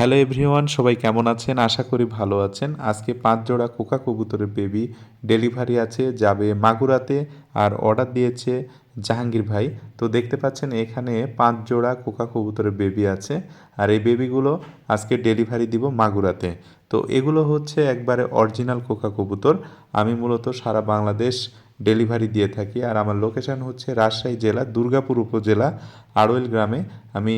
Hello everyone, সবাই কেমন আছেন? আশা করি ভালো আছেন। আজকে পাঁচ জোড়া কোকা কবুতরের বেবি ডেলিভারি আছে, যাবে মাগুরাতে আর অর্ডার দিয়েছে জাহাঙ্গীর ভাই। তো দেখতে পাচ্ছেন এখানে পাঁচ জোড়া কোকা কবুতরের বেবি আছে আর এই বেবিগুলো আজকে ডেলিভারি দিব মাগুরাতে। তো এগুলো হচ্ছে একবারে অরিজিনাল কোকা কবুতর। আমি মূলত সারা বাংলাদেশ ডেলিভারি দিয়ে থাকি। আর আমার লোকেশন হচ্ছে রাজশাহী জেলা, দুর্গাপুর উপজেলা আড়ইল গ্রামে। আমি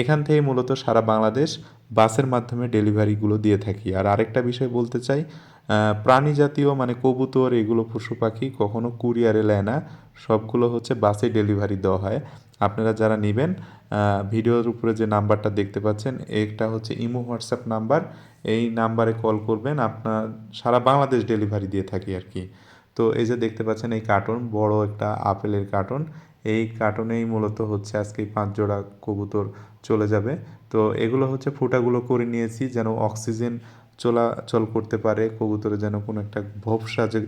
এখান থেকে মূলত সারা বাংলাদেশ বাসের মাধ্যমে ডেলিভারিগুলো দিয়ে থাকি। আর আরেকটা বিষয় বলতে চাই প্রাণী জাতীয় মানে কবুতর, এগুলো পশু পাখি কখনো কুরিয়ারে নেয় না। সবগুলো হচ্ছে বাসে ডেলিভারি দেওয়া হয়। আপনারা যারা নেবেন ভিডিওর উপরে যে নাম্বারটা দেখতে পাচ্ছেন, একটা হচ্ছে ইমো, হোয়াটসঅ্যাপ নাম্বার। এই নাম্বারে কল করবেন, আপনার সারা বাংলাদেশ ডেলিভারি দিয়ে থাকি আর কি। তো এই যে দেখতে পাচ্ছেন এই কার্টন বড় একটা আপেলের কার্টন এই কার্টনেই মূলত হচ্ছে আজকে পাঁচ জোড়া কবুতর চলে যাবে। তো এগুলো হচ্ছে ফুটাগুলো করে নিয়েছি যেন অক্সিজেন চলাচল করতে পারে কবুতরে যেন কোনো একটা ভবসা যে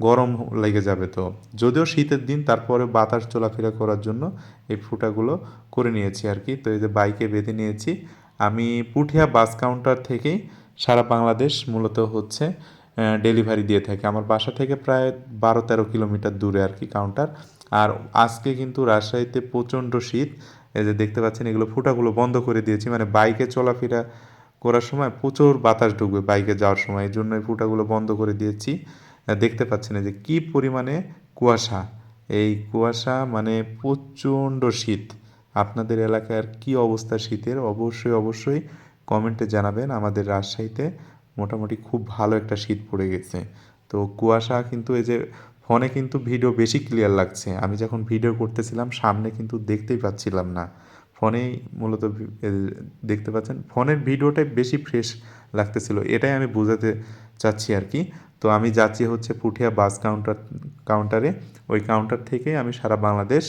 গরম লেগে যাবে তো। যদিও শীতের দিন, তারপরে বাতাস চলাফেরা করার জন্য এই ফুটাগুলো করে নিয়েছি আর কি তো এই যে বাইকে বেঁধে নিয়েছি। আমি পুঠিয়া বাস কাউন্টার থেকেই সারা বাংলাদেশ মূলত হচ্ছে ডেলিভারি দিয়ে থাকে। আমার বাসা থেকে প্রায় বারো তেরো কিলোমিটার দূরে আর কি কাউন্টার আর আজকে কিন্তু রাজশাহীতে প্রচণ্ড শীত। এই যে দেখতে পাচ্ছেন, এগুলো ফুটাগুলো বন্ধ করে দিয়েছি। মানে বাইকে চলাফেরা করার সময় প্রচুর বাতাস ঢুকবে বাইকে যাওয়ার সময়। এই জন্য এই ফুটাগুলো বন্ধ করে দিয়েছি। দেখতে পাচ্ছেন যে কী পরিমাণে কুয়াশা। এই কুয়াশা মানে প্রচণ্ড শীত। আপনাদের এলাকার কি অবস্থা শীতের? অবশ্যই অবশ্যই কমেন্টে জানাবেন আমাদের রাজশাহীতে। মোটামুটি খুব ভালো একটা শীত পড়ে গেছে। তো কুয়াশা কিন্তু এই যে ফোনে কিন্তু ভিডিও বেশি ক্লিয়ার লাগছে। আমি যখন ভিডিও করতেছিলাম, সামনে কিন্তু দেখতেই পাচ্ছিলাম না। ফোনেই মূলত দেখতে পাচ্ছেন, ফোনের ভিডিওটাই বেশি ফ্রেশ লাগতেছিল। এটাই আমি বোঝাতে চাচ্ছি আর কি। তো আমি যাচ্ছি হচ্ছে পুঠিয়া বাস কাউন্টার কাউন্টারে ওই কাউন্টার থেকে আমি সারা বাংলাদেশ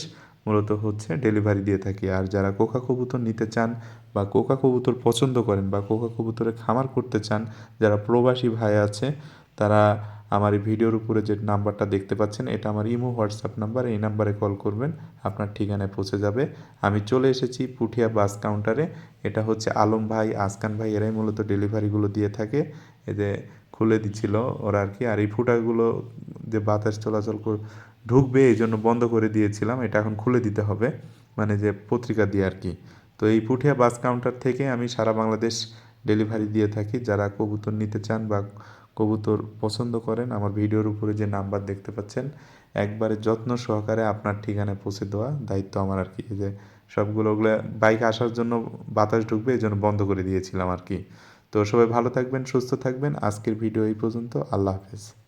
মূলত হচ্ছে ডেলিভারি দিয়ে থাকি। আর যারা কোকা কবুতর নিতে চান বা কোকা কবুতর পছন্দ করেন বা কোকা কবুতরে খামার করতে চান, যারা প্রবাসী ভাই আছে, তারা আমার এই ভিডিওর উপরে যে নাম্বারটা দেখতে পাচ্ছেন, এটা আমার ইমো হোয়াটসঅ্যাপ নাম্বার এই নাম্বারে কল করবেন, আপনার ঠিকানায় পৌঁছে যাবে। আমি চলে এসেছি পুঠিয়া বাস কাউন্টারে এটা হচ্ছে আলম ভাই আসকান ভাই, এরাই মূলত ডেলিভারিগুলো দিয়ে থাকে। এদের খুলে দিচ্ছিল ওরা আর কি, আর এই ফুটাগুলো যে বাতাস চলাচল ঢুকবে এই জন্য বন্ধ করে দিয়েছিলাম। এটা এখন খুলে দিতে হবে মানে যে পত্রিকা দিয়ে আর কি। তো এই পুঠিয়া বাস কাউন্টার থেকে আমি সারা বাংলাদেশ ডেলিভারি দিয়ে থাকি। যারা কবুতর নিতে চান বা কবুতর পছন্দ করেন, আমার ভিডিওর উপরে যে নাম্বার দেখতে পাচ্ছেন, একবারে যত্ন সহকারে আপনার ঠিকানায় পৌঁছে দেওয়া দায়িত্ব আমার আর কি। যে সবগুলো ওগুলো বাইক আসার জন্য বাতাস ঢুকবে এই জন্য বন্ধ করে দিয়েছিলাম আর কি। তো সবাই ভালো থাকবেন, সুস্থ থাকবেন। আজকের ভিডিও এই পর্যন্ত। আল্লাহ হাফেজ।